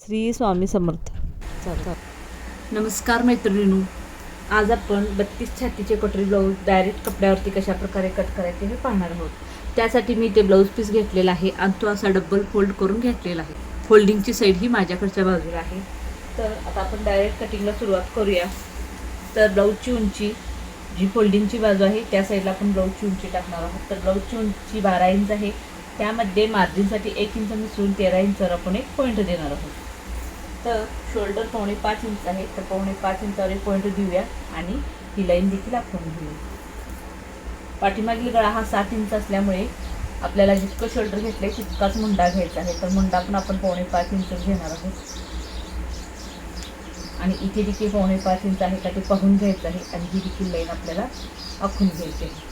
श्री स्वामी समर्थ. नमस्कार मैत्रिणींनो. आज आपण बत्तीस छातीचे कटोरी ब्लाऊज डायरेक्ट कपड्यावरती कशा प्रकारे कट करायचे हे पाहणार आहोत. त्यासाठी मी ते ब्लाऊज पीस घेतलेला आहे आणि तो असा डबल फोल्ड करून घेतलेला आहे. फोल्डिंगची साईड ही माझ्याकडच्या बाजूला आहे. तर आता आपण डायरेक्ट कटिंगला सुरुवात करूया. तर ब्लाऊजची उंची जी फोल्डिंगची बाजू आहे त्या साईडला आपण ब्लाऊजची उंची टाकणार आहोत. तर ब्लाऊजची उंची बारा इंच आहे. त्यामध्ये मार्जिनसाठी एक इंच मिसळून तेरा इंचावर आपण एक पॉईंट देणार आहोत. तर शोल्डर पावणे पाच इंच आहे. तर पावणे पाच इंचावर एक पॉईंट देऊया आणि ही लाईन देखील आपण घेऊया. पाठीमागील गळा हा सात इंच असल्यामुळे आपल्याला जितकं शोल्डर घेतलंय तितकाच मुंडा घ्यायचा आहे. तर मुंडा पण आपण पावणे पाच इंच घेणार आहोत. आणि इथे देखील पावणे पाच इंच आहे का ते पाहून घ्यायचं आहे आणि ही देखील लाईन आपल्याला आखून घ्यायची आहे.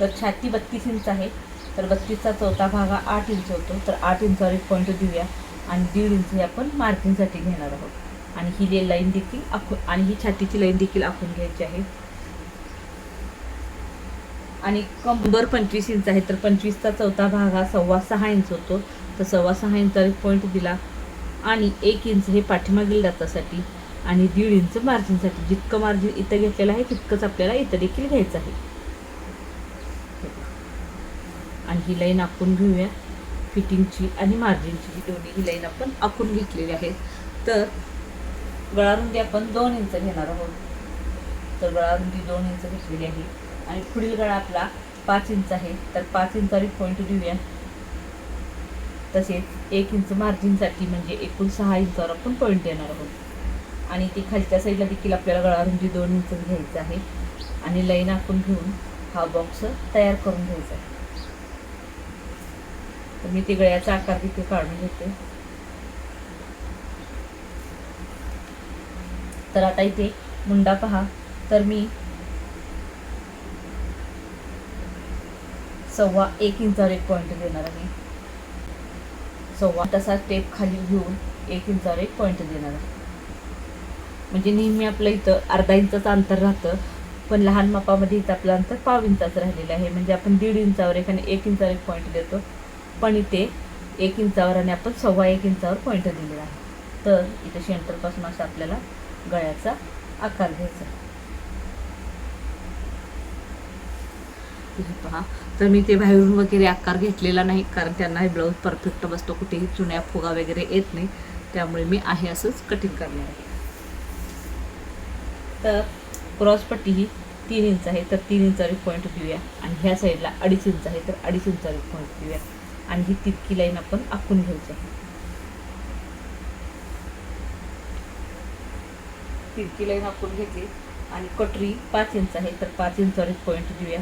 तर छाती बत्तीस इंच आहे. तर बत्तीसचा चौथा भाग हा आठ इंच होतो. तर आठ इंचावर एक पॉईंट देऊया आणि दीड इंच हे आपण मार्किंगसाठी घेणार आहोत. आणि ही ले लाईन देखील आखून आणि ही छातीची लाईन देखील आखून घ्यायची आहे. आणि कंबर पंचवीस इंच आहे तर पंचवीसचा चौथा भाग हा सव्वा सहा इंच होतो. तर सव्वा सहा इंच एक पॉईंट दिला आणि एक इंच हे पाठीमागील दातासाठी आणि दीड इंच मार्जिनसाठी. जितकं मार्जिन इथं घेतलेलं आहे तितकंच आपल्याला इथं देखील घ्यायचं आहे. आणि ही लाईन आपण घेऊया. फिटिंगची आणि मार्जिनची ही दोन्ही ही लाईन आपण आखून घेतलेली आहे तर गळारुंदी आपण दोन इंच घेणार आहोत. तर गळारुंदी दोन इंच घेतलेली आहे. आणि पुढील गळा आपला पाच इंच आहे. तर पाच इंचावर पॉईंट देऊया. तसेच एक इंच मार्जिनसाठी म्हणजे एकूण सहा इंचावर आपण पॉईंट देणार आहोत. आणि ती खालच्या साईडला देखील आपल्याला गळारुंदी दोन इंच घ्यायचं आहे. आणि लाईन आखून घेऊन हा बॉक्स तयार करून घ्यायचा आहे. तर मी ते गळ्याचा आकार तिथे काढून घेते. तर आता इथे मुंडा पहा. तर मी सव्वा एक इंचावर एक पॉईंट देणार आहे. सव्वा तसा टेप खाली घेऊन एक इंचावर एक पॉईंट देणार आहे. म्हणजे नेहमी आपलं इथं अर्धा इंचाचं अंतर राहतं पण लहान मापामध्ये इथं आपलं अंतर पाव इंचाचं राहिलेलं आहे. म्हणजे आपण दीड इंचावर एक आणि एक इंचावर एक पॉईंट देतो. पण इथे एक इंचावर आणि आपण सव्वा एक इंचावर पॉईंट दिलेला आहे. तर इथे सेंटरपासून असं आपल्याला गळ्याचा आकार घ्यायचा पहा. तर मी ते बाहेरून वगैरे आकार घेतलेला नाही कारण त्यांना हे ब्लाऊज परफेक्ट बसतो कुठेही चुन्या फुगा वगैरे येत नाही. त्यामुळे मी आहे असंच कटिंग करणार आहे. तर क्रॉसपट्टी ही तीन इंच आहे तर तीन इंचावर एक पॉईंट देऊया आणि ह्या साईडला अडीच इंच आहे तर अडीच इंचावर एक पॉईंट देऊया आणि ही तितकी लाईन आपण आखून घ्यायची आहे. तिरकी लाईन आखून घेतली. आणि कटरी पाच इंच आहे तर पाच इंचावर एक पॉईंट देऊया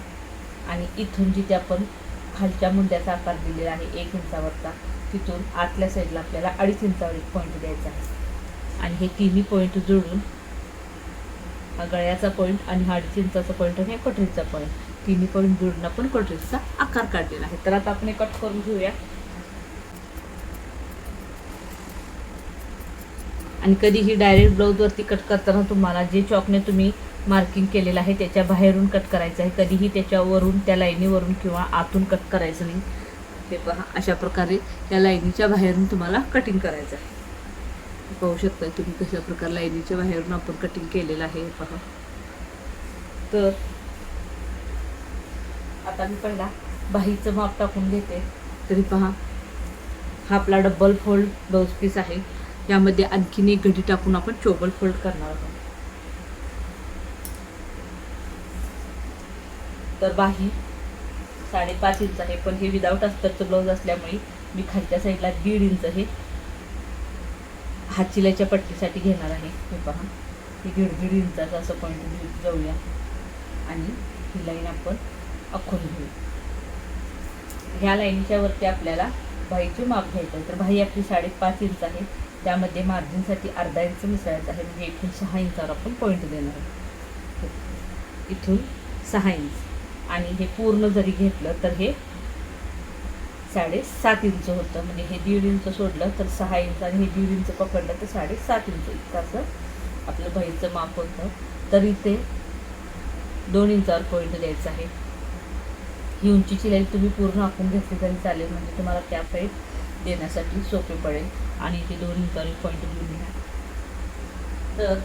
आणि इथून जिथे आपण खालच्या मुंड्याचा आकार दिलेला आहे एक इंचावरचा तिथून आतल्या साईडला आपल्याला अडीच इंचावर एक पॉईंट द्यायचा आहे. आणि हे तिन्ही पॉईंट जोडून हा गळ्याचा पॉईंट आणि हा अडीच इंचाचा पॉईंट आणि हा कटरीचा पॉईंट तिन्ही पण जोडून आपण कटलेटचा आकार काढलेला आहे. तर आता आपण कट करून घेऊया. आणि कधीही डायरेक्ट ब्लाऊजवरती कट करताना तुम्हाला जे चॉकने तुम्ही मार्किंग केलेलं आहे त्याच्या बाहेरून कट करायचं आहे. कधीही त्याच्यावरून त्या लाईनीवरून किंवा आतून कट करायचं नाही. ते पहा अशा प्रकारे त्या लाईनीच्या बाहेरून तुम्हाला कटिंग करायचं आहे. पाहू शकता तुम्ही कशा प्रकारे लाईनीच्या बाहेरून आपण कटिंग केलेलं आहे हे पहा. तर आता मी पहिला बाहीचं माप टाकून घेते. तरी पहा हा आपला डबल फोल्ड ब्लाऊज पीस आहे. यामध्ये आणखीन एक घडी टाकून आपण चोबल फोल्ड करणार आहोत. तर बाही साडेपाच इंच आहे पण हे विदाऊट अस्तरचं ब्लाऊज असल्यामुळे मी खालच्या साईडला दीड इंच हे हाचिल्याच्या पट्टीसाठी घेणार आहे. हे पहा हे दीड दीड इंचाचं असं पॉईंट जाऊया. आणि ही लाईन आपण आखून घेऊ ह्या लाईनीच्या वरती आपल्याला बाईचे माप घ्यायचं आहे. तर बाई आपली साडेपाच इंच आहे. त्यामध्ये मार्जिनसाठी अर्धा इंच मिसळायचं आहे. म्हणजे इथून सहा इंचावर आपण पॉईंट देणार आहोत इथून सहा इंच. आणि हे पूर्ण जरी घेतलं तर हे साडेसात इंच होतं. म्हणजे हे दीड इंच सोडलं तर सहा इंच. आणि हे दीड इंच पकडलं तर साडेसात इंच. इतकं असं आपलं बाईचं माप होतं. तर इथे दोन इंचावर पॉईंट द्यायचं आहे. ही उंचीची लाईन तुम्ही पूर्ण आखून घेतली तरी चालेल म्हणजे तुम्हाला त्या साईड देण्यासाठी सोपे पडेल. आणि इथे दोन इंचावर पॉईंट घेऊन घ्या. तर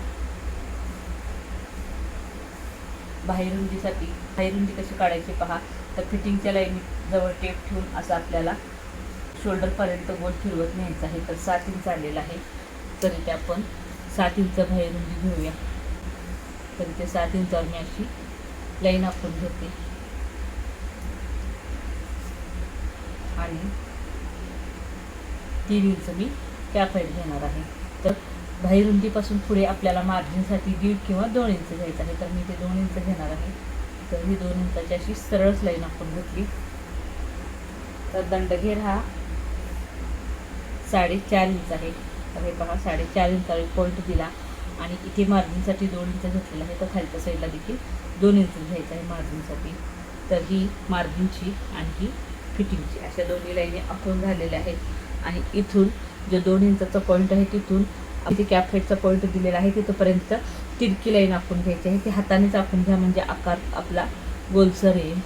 बाहेर रुंदीसाठी बाहेर रुंदी कशी काढायची पहा. तर फिटिंगच्या लाईन जवळ टेप ठेवून असं आपल्याला शोल्डरपर्यंत गोल फिरवत न्यायचं आहे. तर सात इंच आलेलं आहे. तर इथे आपण सात इंच बाहेर रुंदी घेऊया. तर इथे सात इंचावर मी अशी लाईन आपण घेते. आणि तीन इंच मी कॅप हाईट घेणार आहे. तर बाहेर रुंदीपासून पुढे आपल्याला मार्जिनसाठी दीड किंवा दोन इंच घ्यायचं आहे. तर मी ते दोन इंच घेणार आहे. तर ही दोन इंचाची अशी सरळच लाईन आपण घेतली. तर दंडघेर हा साडेचार इंच आहे. तर हे पहा साडेचार इंचावर पॉईंट दिला. आणि इथे मार्जिनसाठी दोन इंच घेतलेला आहे. तर खालच्या साईडला देखील दोन इंच घ्यायचं आहे मार्जिनसाठी. तर ही मार्जिनची आणि ही फिटिंगची. अशा दोन्ही लाईनी आखून झालेल्या आहेत. आणि इथून जो दोन इंचाचा पॉईंट आहे तिथून इथे कॅफेटचा पॉईंट दिलेला आहे तिथंपर्यंत तिरकी लाईन आखून घ्यायची आहे. ती हातानेच आखून घ्या म्हणजे आकार आपला गोलसर येईल.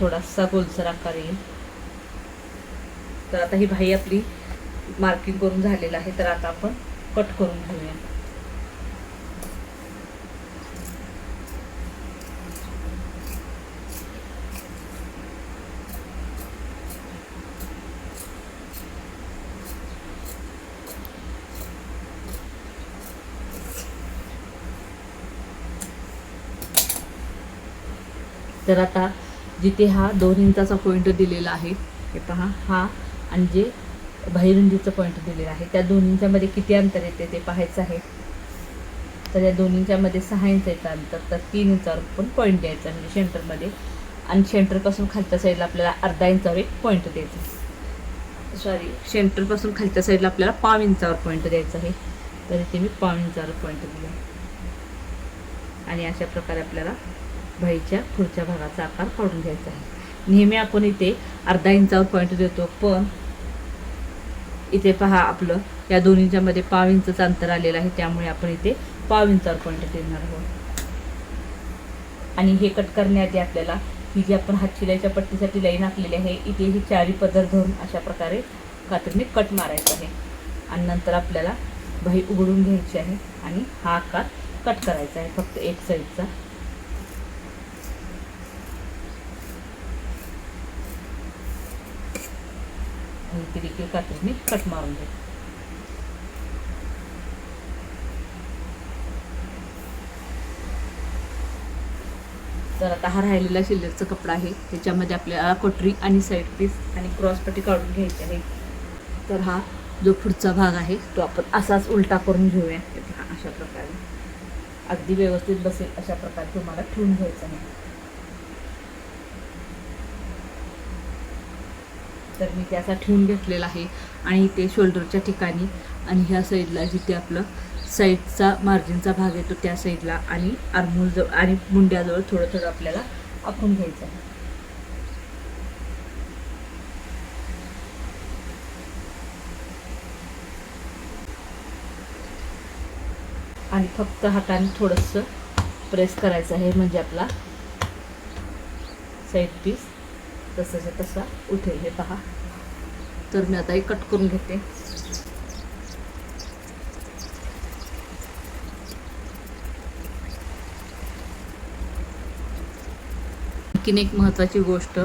थोडासा गोलसर आकार येईल. तर आता ही भाई आपली मार्किंग करून झालेलं आहे. तर आता आपण कट करून घेऊया. तर आता जिथे हा दोन इंचाचा पॉईंट दिलेला आहे हे पहा हा आणि जे बाहेरुंदीचं पॉईंट दिलेला आहे त्या दोन्हींच्यामध्ये किती अंतर येते ते पाहायचं आहे. तर या दोन्हींच्यामध्ये सहा इंच येतं अंतर तर तीन इंचावर पण पॉईंट द्यायचा म्हणजे सेंटरमध्ये आणि सेंटरपासून खालच्या साईडला आपल्याला अर्धा इंचावर एक पॉईंट द्यायचा सॉरी सेंटरपासून खालच्या साईडला आपल्याला पाव इंचावर पॉईंट द्यायचा आहे. तर इथे मी पाव इंचावर पॉईंट दिला. आणि अशा प्रकारे आपल्याला भाईच्या पुढच्या भागाचा आकार काढून घ्यायचा आहे. नेहमी आपण इथे अर्धा इंचावर पॉईंट देतो पण इथे पहा आपलं या दोन्हीच्या मध्ये पाव इंचच अंतर आलेलं आहे त्यामुळे आपण इथे पाव इंचावर पॉईंट देणार आहोत. आणि हे कट करण्याआधी आपल्याला ही जी आपण हात शिलाईच्या पट्टीसाठी लाईन आखलेली आहे इथे ही चारी पदर धरून अशा प्रकारे कात्रीने कट मारायचं आहे. आणि नंतर आपल्याला भाई उघडून घ्यायची आहे आणि हा आकार कट करायचा आहे फक्त एक साईडचा आणि इथे देखील कात्रीने कट मारून घ्या. तर आता हा राहिलेला शिल्लकचा कपडा आहे. त्याच्यामध्ये आपल्याला कोटरी आणि साईड पीस आणि क्रॉसपट्टी काढून घ्यायची आहे. तर हा जो पुढचा भाग आहे तो आपण असाच उलटा करून घेऊया. अशा प्रकारे. अगदी व्यवस्थित बसेल अशा प्रकारे तुम्हाला ठेवून घ्यायचं आहे. तर मी त्याचा ठेवून घेतलेला आहे. आणि ते शोल्डरच्या ठिकाणी आणि ह्या साईडला जिथे आपलं साईडचा मार्जिनचा भाग येतो त्या साईडला आणि आर्मोल जवळ आणि मुंड्याजवळ थोडं थोडं आपल्याला आखून घ्यायचं आहे. आणि फक्त हाताने थोडंसं प्रेस करायचं आहे म्हणजे आपला साईड पीस तसाच्या तसा. उठेल हे पहा. तर मी आता हे कट करून घेते. आणखीन एक महत्त्वाची गोष्ट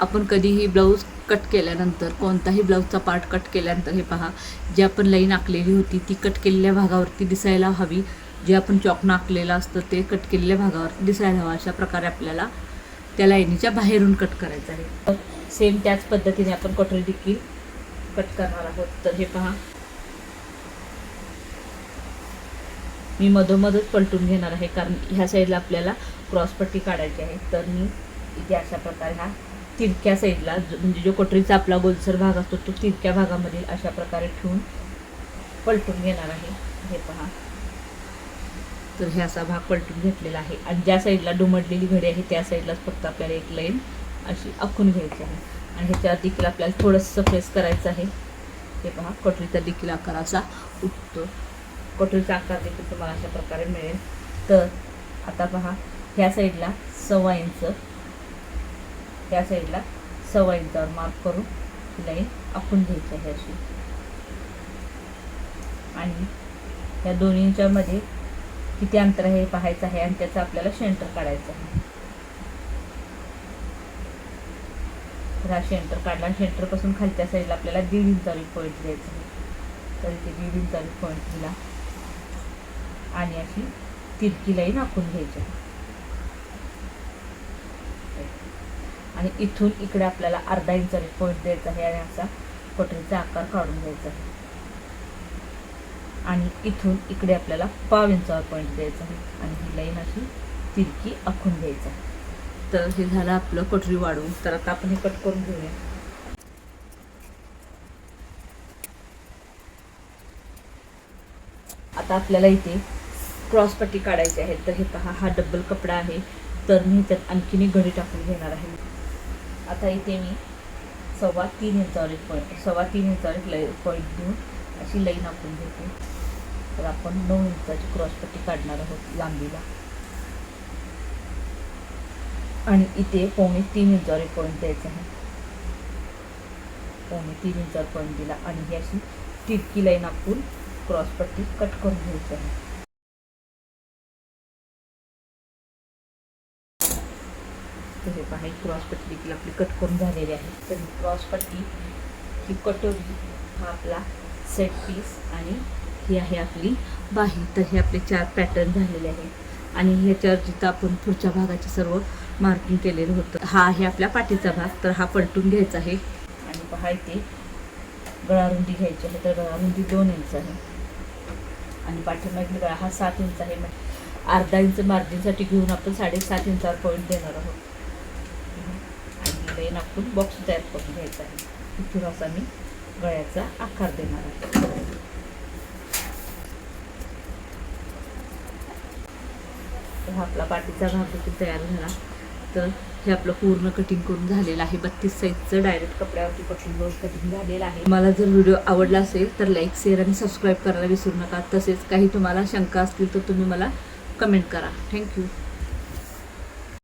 आपण कधीही ब्लाऊज कट केल्यानंतर कोणताही ब्लाऊजचा पार्ट कट केल्यानंतर हे पहा जी आपण लाईन आखलेली होती ती कट केलेल्या भागावरती दिसायला हवी. जे आपण चॉकनं आखलेलं असतं ते कट केलेल्या भागावरती दिसायला हवं. अशा प्रकारे आपल्याला त्या लाईनीच्या बाहेरून कट करायचं आहे. सेम त्याच पद्धतीने आपण कटोरी देखील कट करणार आहोत. तर हे पहा. मी मधोमधच पलटून घेणार आहे कारण ह्या साईडला आपल्याला क्रॉसपट्टी काढायची आहे. तर मी इथे अशा प्रकारे हा तिरक्या साईडला जो- म्हणजे जो कटोरीचा आपला गोलसर भाग असतो तो तिरक्या भागामध्ये अशा प्रकारे ठेवून पलटून घेणार आहे. हे पहा. तर हे असा भाग पलटून घेतलेला आहे. आणि ज्या साईडला डुमडलेली घडी आहे त्या साईडलाच फक्त आपल्याला एक लाईन अशी आखून घ्यायची आहे. आणि ह्याच्यावर देखील आपल्याला थोडंसं प्रेस करायचं आहे. हे पहा कटोरीचा देखील आकार असा उठतो कटोरीचा आकार देखील तुम्हाला अशा प्रकारे मिळेल. तर आता पहा ह्या साईडला सव्वा इंच त्या साईडला सव्वा इंचावर मार्क करून लाईन आखून घ्यायची आहे अशी. आणि या दोन्हींच्यामध्ये किती अंतर आहे हे पाहायचं आहे आणि त्याचं आपल्याला सेंटर काढायचं आहे. तर हा सेंटर काढला आणि सेंटरपासून खालच्या साईडला आपल्याला दीड इंचावर पॉईंट द्यायचा आहे. तर इथे दीड इंचावर पॉईंट दिला. आणि अशी तिरकी लाईन आखून घ्यायची आहे. आणि इथून इकडे आपल्याला अर्धा इंचावर पॉईंट द्यायचा आहे आणि असा पटरीचा आकार काढून घ्यायचा आहे. आणि इथून इकडे आपल्याला पाव इंचावर पॉईंट द्यायचा आहे. आणि ही लाईन अशी तिरकी आखून द्यायचा आहे. तर हे झालं आपलं कटोरी वाढवून. तर आता आपण हे कट करून घेऊया. आता आपल्याला इथे क्रॉस पट्टी काढायची आहे. तर हे पहा हा डबल कपडा आहे. तर मी त्यात आणखीन एक घडी टाकून घेणार आहे. आता इथे मी सव्वा तीन इंचावर एक पॉईंट सव्वा तीन इंचावर एक पॉईंट घेऊन अशी लाईन आपण घेतो. तर आपण नऊ इंचाची क्रॉसपट्टी काढणार आहोत लांबीला. आणि इथे पावणे तीन इंचावर एक पॉईंट द्यायचा आहे. पावणे तीन इंचावर पॉईंट दिला. आणि ही अशी तिरकी लाईन आपण क्रॉसपट्टी कट करून घ्यायची आहे. तर हे पहा क्रॉसपट्टी देखील आपली कट करून झालेली आहे. तर क्रॉसपट्टी ही कटोरी हा आपला सेट पीस आणि ही आहे आपली बाही. तर हे आपले चार पॅटर्न झालेले आहेत. आणि ह्याच्यावर जिथं आपण पुढच्या भागाचे सर्व मार्किंग केलेलं होतं हा आहे आपल्या पाठीचा भाग. तर हा पलटून घ्यायचा आहे. आणि पहा इथे गळारुंदी घ्यायची आहे. तर गळारुंदी दोन इंच आहे. आणि पाठीमागील गळा हा सात इंच आहे. म्हणजे अर्धा इंच मार्जिनसाठी घेऊन आपण साडेसात इंचावर पॉईंट देणार आहोत. आणि लेन आपण बॉक्स तयार करून घ्यायचा आहे. इथून असा मी गळ्याचा आकार देणार आहे. तर आपला पाठीचा भाग देखील तयार झाला. तर हे आपलं पूर्ण कटिंग करून झालेलं आहे. बत्तीस साईजचं डायरेक्ट कपड्यावरती कटिंग कटिंग झालेलं आहे. मला जर व्हिडिओ आवडला असेल तर लाईक शेअर आणि सबस्क्राईब करायला विसरू नका. तसेच काही तुम्हाला शंका असतील तर तुम्ही मला कमेंट करा. थँक्यू